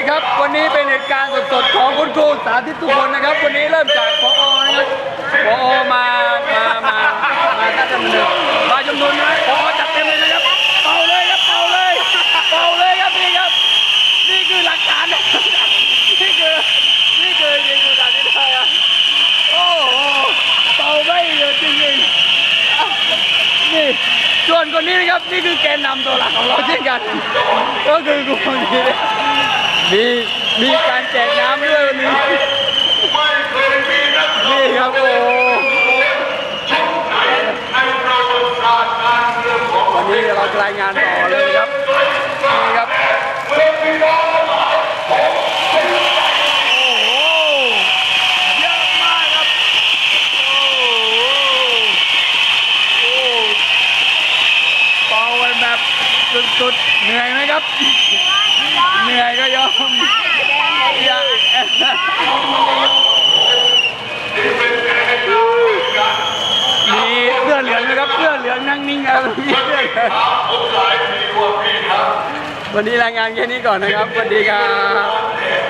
ดีครับ วันนี้เป็นเหตุการณ์สดๆของคุณครูสาธิตทุกคนนะครับ วันนี้เริ่มจากพอนะครับพอมา มา มา มาท่านดำเนินมาจำนวนนะพอจัดเต็มเลยนะครับ เป่าเลยครับ เป่าเลย เป่าเลยครับนี่ครับ นี่คือหลักฐานนี่คือ นี่คือนี่คือสาธิตได้อะโอ้โห เป่าไม่หยุดจริงๆนี่ส่วนคนนี้นะครับนี่คือแกนนำตัวหลักของเราเช่นกัน ก็คือคนนี้ มีมีการแจกน้ำด้วยวันนี้นี่ครับโอ้วันนี้เราจะรายงานต่อเลยครับนี่ครับโอ้โหเยอะมากครับโอ้โหโอ้เป่าไปแบบสุดๆเหนื่อยไหมครับเหนื่อยก็ยอมอย่ามีเสื้อเหลืองนะ ครับเสื้อเหลืองนั่งนิ่งครับมีเสื้อเหลืองวันนี้รายงานแค่นี้ก่อนนะครับสวัสดีครับ